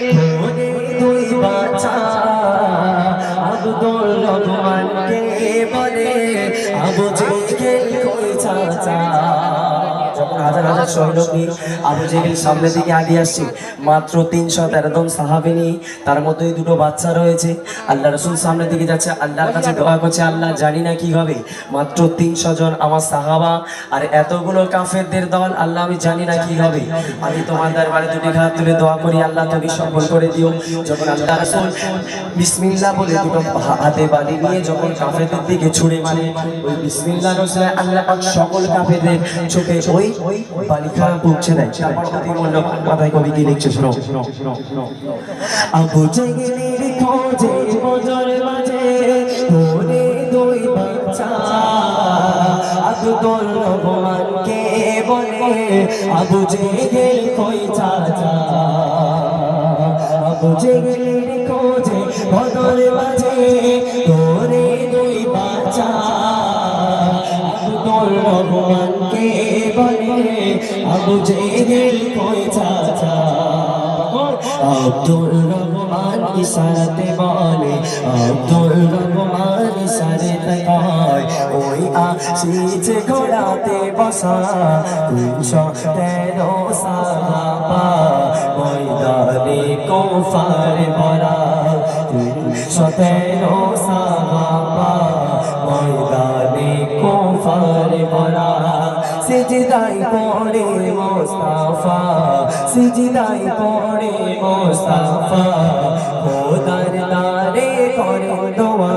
তোরে দুই বাচ্চা আব্দুল রহমানকে বলে আবু জেহেল কই যখন হাজার হাজার সৈন্য নিয়ে আবু জেহেল সামনের দিকে আগিয়ে আসছে। মাত্র তিনশো তেরো জন সাহাবি তার মধ্যে দুটো বাচ্চা রয়েছে। আল্লাহ রসুল সামনের দিকে যাচ্ছে আল্লাহর কাছে দোয়া করছে আল্লাহ জানি না কি হবে। মাত্র তিনশো জন আমার সাহাবা আর এতগুলো কাফেরদের দল আল্লাহ আমি জানি না কি হবে। আমি তোমার দরবারে দুটি হাত তুলে দোয়া করি আল্লাহ তুমি সফল করে দিও। যখন আল্লাহ রসুল বিসমিল্লাহ বলে দুটো হাতে বাড়ি নিয়ে যখন কাফেরদের দিকে ছুড়ে মারে ওই বিসমিল্লাহ রসুল আল্লাহ সকল কাফেরদের চোখে ওই বালিকা পৌঁছে দেয়। মাথায় কবি কি লিখছে শোনো। আবু জেগেলের খোঁজে বজর বাজে তোরে দুই বাচ্চা। আব্দুল রহমানকে বলে আবু জেগেল কই চাচা? আবু জেগেলের খোঁজে বদর বাজে তোরে দুই বাচ্চা। রহমানকে বলে, আবু জেগেল কই চাচা? আব্দুল রহমান ইশারাতে বলে আব্দুল রহমান ইশারাতে কয়, ওই আসিছে ঘোড়াতে বসা, তিনশো তেরো সাহাবা, ময়দানে কোফার ভরা, তিনশো তেরো সাহাবা, ময়দানে কোফার ভরা সিজদাই পড়ে মোস্তাফা, সিজদাই পড়ে মোস্তাফা। খোদার নারে করে দোয়া,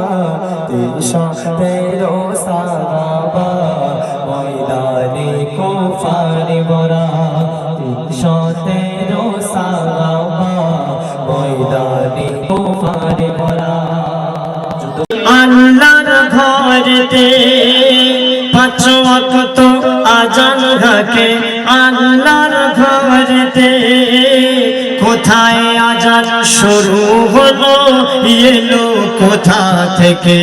তিনশো তেরো সাহাবা পাঁচ ওয়াক্ত আজান আল্লাহর ঘরেতে। কোথায় আজান শুরু হলো? এলো কোথা থেকে?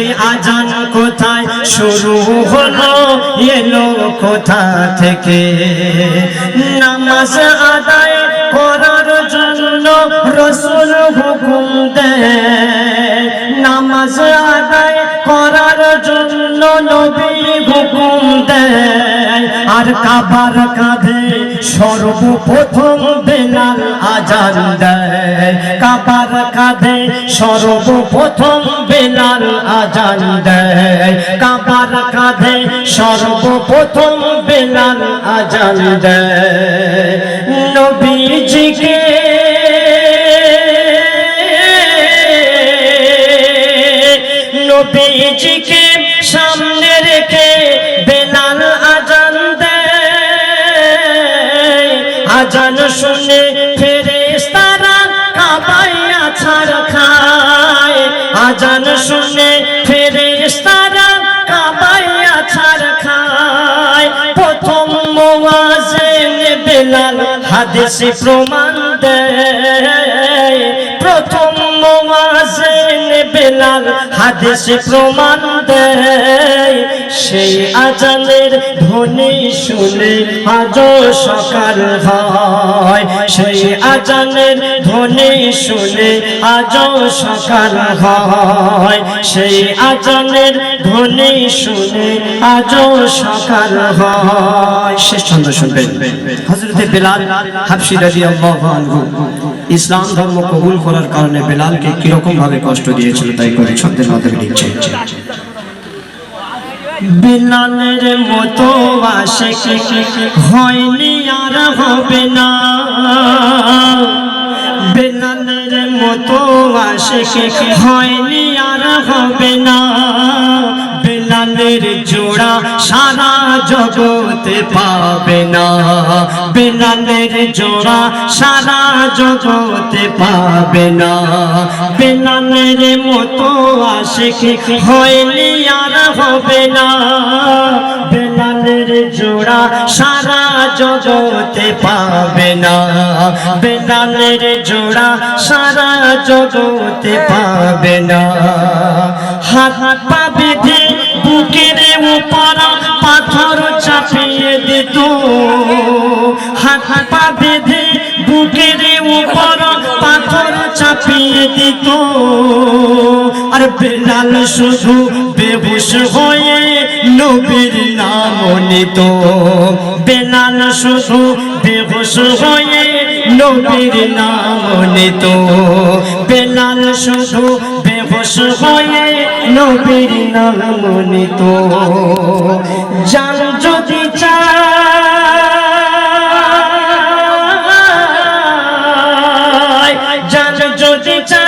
এই আজান কোথায় শুরু হলো? এলো কোথা থেকে? নামাজ আদায় করার জন্য রসুল হুকুম দেয়। নামাজ আদায় কাবার কাঁধে সর্বপ্রথম বেলাল আজান দেয়। কাবার কাঁধে সর্বপ্রথম বেলাল আজান দেয়। কাবার কাঁধে সর্বপ্রথম বেলাল আজান দেয়। নবীজিকে নবীজিকে সামনে বেলাল হাদিসে প্রমাণ দেয়। প্রথম মোয়াজেন বেলাল হাদিসে প্রমাণ দেয়, সেই আজানের ধ্বনি শুনে আজও সকাল হয়। সেই আজানের ধ্বনি শুনে আজও সকাল হয়। সেই আজানের ধ্বনি শুনে আজও সকাল হয়। শেষ ছন্দ শুনবেন। হজরতে বেলাল হাফসি আনহু, ইসলাম ধর্ম কবুল করার কারণে বেলালকে কীরকম ভাবে কষ্ট দিয়েছিল তাই করে ছন্দের মাধ্যমে দিচ্ছে বিলালের মতো আসে হয়নি আর হবে না। বিলালের মতো আসে হয়নি আর হবে না। বেলালের জোড়া সারা জগতে পাবে না। বেলালের জোড়া সারা জগতে পাবে না। বেলালের মতো আসে হয়নি আর হবে না। বেলালের জোড়া সারা জগতে পাবে না। বেলালের জোড়া সারা জগতে পাবে না। হাত হাত পা বেঁধে পাথর চাপিয়ে দিত। হাত পা বেঁধে বুকের উপর পাথর চাপিয়ে দিত। আর বেলাল শুধু বেবুস হয়ে নবীর নাম নিত। বেলাল শুধু বেবুস হয়ে নবীর নাম নিত। বেলাল শুধু বেবস হয়ে নবীর নাম নিত। যদি চায় জান যদি চাই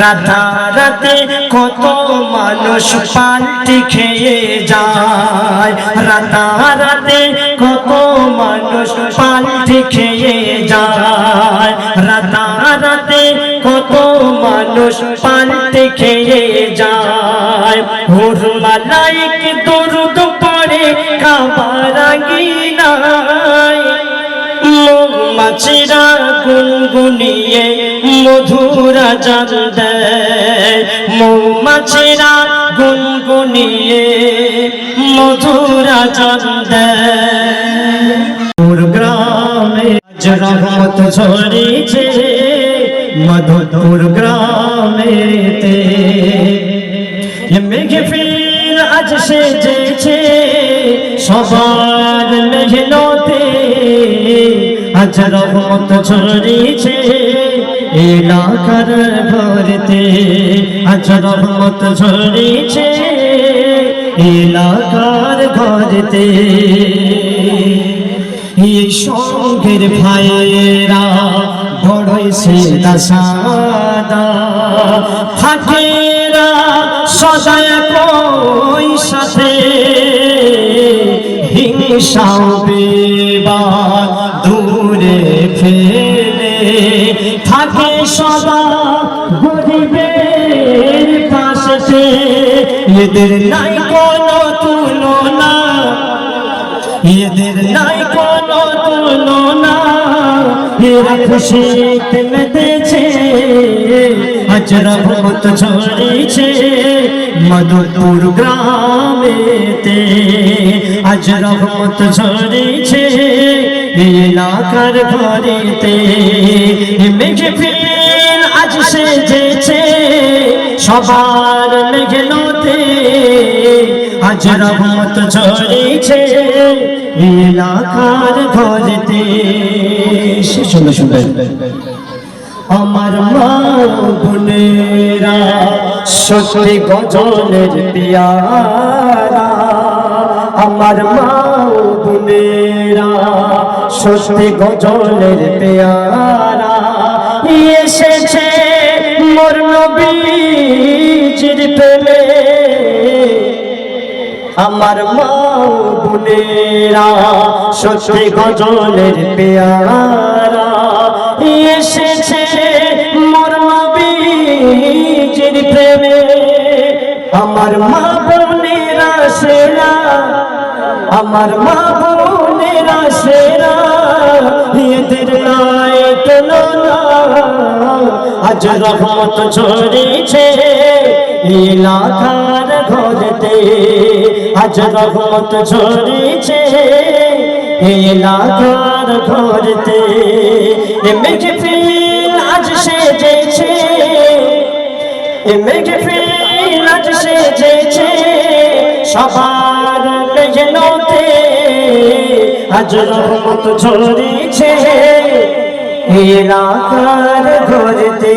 রাতারাতে কত মানুষ পাল্টি খেয়ে যায়। রাতারাতে কত মানুষ পাল্টি খেয়ে যায়। রাতারাতে কত মানুষ পাল্টি খেয়ে মধুরা জাল দেয়। মৌমাছিরা গুনগুনিয়ে মধুরা জাল দেয়। মোর গ্রামে রহমত ঝরেছে, মধুপুর গ্রামেতে মেঘে ফির আজ সেজেছে, সবার মেঘনতে আজ রহমত ঝরেছে এলাকার ঘরেতে আজ রহমত ঝরেছে এলাকার ঘরেতে এই সঙ্গের ভাইয়েরা বড়ই সে দাসাদা থাকেরা সদায় কই সাথে হিংসাও বিবাদ দূরে ফেলে এদের নাই কোনো তুলনা। এদের নাই কোনো তুলনা। এরা খুশিতে মেতেছে আজ রহমত ছড়িয়েছে মধুপুর গ্রামেতে। আজ রহমত ছড়িয়েছে এলাকার ঘরেতে মেঘে ফির আজ সেজেছে সবার মেঘলোতে আজ রহমত ছড়িয়েছে এলাকার ঘরেতে। শুনে শুনে আমার মা বোনেরা সত্যি গজলের পিয়ারা। আমার মা বোনেরা সত্যি গজলের পেয়ারা। এসেছে মোর নবীজির প্রেমে আমার মা বোনেরা, সত্যি গজলের পেয়ারা এসেছে মোর নবীজির প্রেমে। আমার মা বোনেরা সেরা, আমার মা বোনেরা সেরা, এদের নাই তুলনা আজ রহমত ছড়িয়েছে। এলাকার ঘরেতে আজ রহমত ছড়িয়েছে এলাকার ঘরেতে মেঘে ফির আজ সেজেছে। মেঘে ফির আজ সেজেছে। সবার মেঘনতে আজ রহমত ছড়িয়েছে এলাকার ঘরেতে